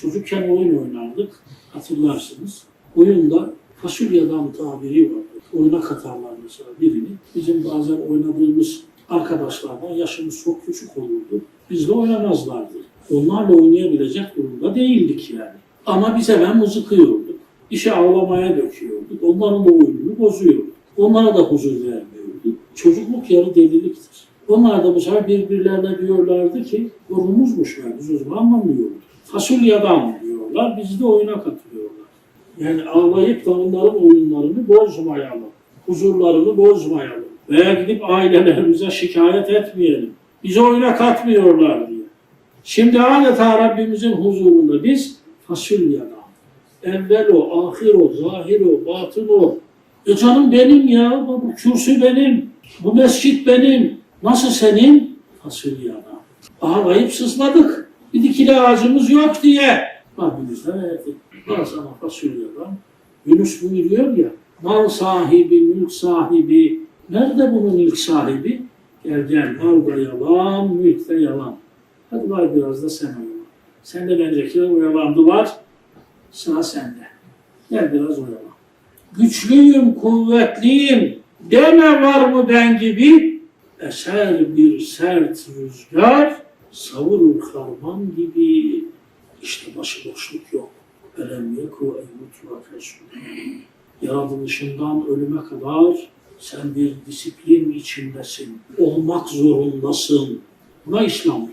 Çocukken oyun oynardık, hatırlarsınız. Oyunda fasulyeden tabiri vardı. Oyuna katarlar mesela birini. Bizim bazen oynadığımız arkadaşlardan yaşımız çok küçük olurdu. Bizle oynamazlardı. Onlarla oynayabilecek durumda değildik yani. Ama biz hemen mızıkıyorduk. İşe ağlamaya döküyorduk. Onların da oyununu bozuyorduk. Onlara da huzur vermiyorduk. Çocukluk yarı deliliktir. Onlar da bu sefer birbirlerine diyorlardı ki yorulmuşmuş yani biz o zaman anlamıyorduk. Fasulyeden diyorlar, bizi de oyuna katılıyorlar. Yani ağlayıp da onların oyunlarını bozmayalım. Huzurlarını bozmayalım. Veya gidip ailelerimize şikayet etmeyelim. Bizi oyuna katmıyorlar diye. Şimdi adeta Rabbimizin huzurunda biz fasulyeden. Evvel o, ahir o, zahir o, batın o. E canım benim ya, bu kürsü benim, bu mescit benim. Nasıl senin? Fasulyeden. Ağlayıp sızladık. Bir dikili ağacımız yok diye. Rabbimiz de verdi. Al sana fasulyeden. Yunus buyuruyor ya, mal sahibi, mülk sahibi. Nerede bunun ilk sahibi? Gel gel, mal da yalan, mülk de yalan. Hadi var biraz da sen oyalan. Sen de bencekiler oyalandılar. Sıra sende. Gel biraz oyalan. Güçlüyüm, kuvvetliyim. Deme var mı ben gibi? Eser bir sert rüzgar, savurur harman gibi. İşte başıboşluk yok. Elem yeku ey mutlak Resul. Yaratılışından ölüme kadar sen bir disiplin içindesin. Olmak zorundasın. Buna İslam